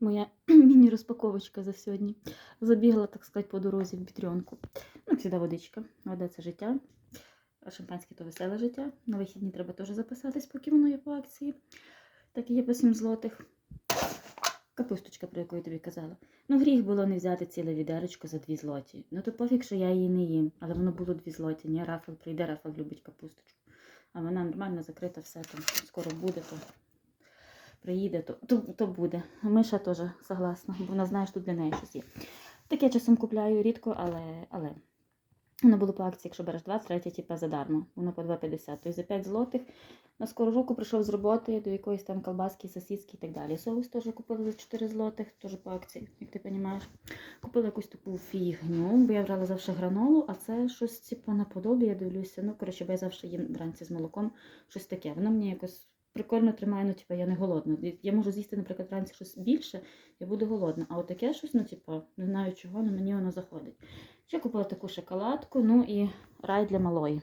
Моя міні-розпаковочка за сьогодні. Забігла, так сказати, по дорозі в бітрьонку. Ну, завжди, водичка. Вода це життя. А шампанське то веселе життя. На вихідні треба теж записатись, поки воно є по акції. Так і є по 7 злотих. Капусточка, про яку я тобі казала. Ну, гріх було не взяти ціле відеречко за 2 злоті. Ну, то пофіг, що я її не їм, але воно було 2 злоті. Ні, Рафал прийде, Рафал любить капусточку. А вона нормально закрита, все там скоро буде, то приїде, то, то, то буде. Миша теж согласна, бо вона знає, що для неї щось є. Таке часом купляю рідко, але. але. Воно було по акції, якщо береш 2, третє, типа задармо. Воно по 2,50. Тобто за 5 злотих на скору руку прийшов з роботи до якоїсь там колбаски, сосиски і так далі. Соус теж купила за 4 злотих, теж по акції, як ти розумієш. Купила якусь таку фігню, бо я брала завжди гранолу, а це щось типу наподобі, я дивлюся. Ну, коротше, бо я завжди їм вранці з молоком, щось таке. Воно мені якось прикольно тримає, ну, типу, я не голодна. Я можу з'їсти, наприклад, вранці щось більше, я буду голодна. А от таке щось, ну, типу, не знаю чого, але мені воно заходить. Ще купила таку шоколадку, ну і рай для малої.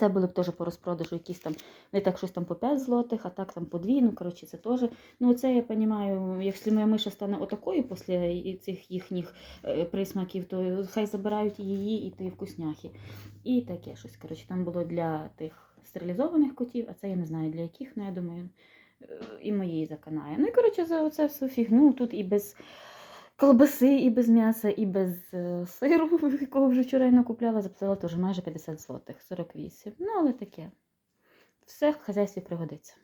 Це були б теж по розпродажу якісь там, не так щось там по 5 злотих, а так там по 2, ну, коротше, це теж. Ну, це я розумію, якщо моя миша стане отакою після цих їхніх е, присмаків, то хай забирають її і ті вкусняхи. І таке щось, коротше, там було для тих стерилізованих котів, а це я не знаю для яких, ну, я думаю, е, і моїй заканає. Ну і коротше, за оце все фігню тут і без колбаси, і без м'яса, і без е, сиру, якого вже вчора накупляла, заплатила теж майже 50 злотих, 48. Ну, але таке. Все в хазяйстві пригодиться.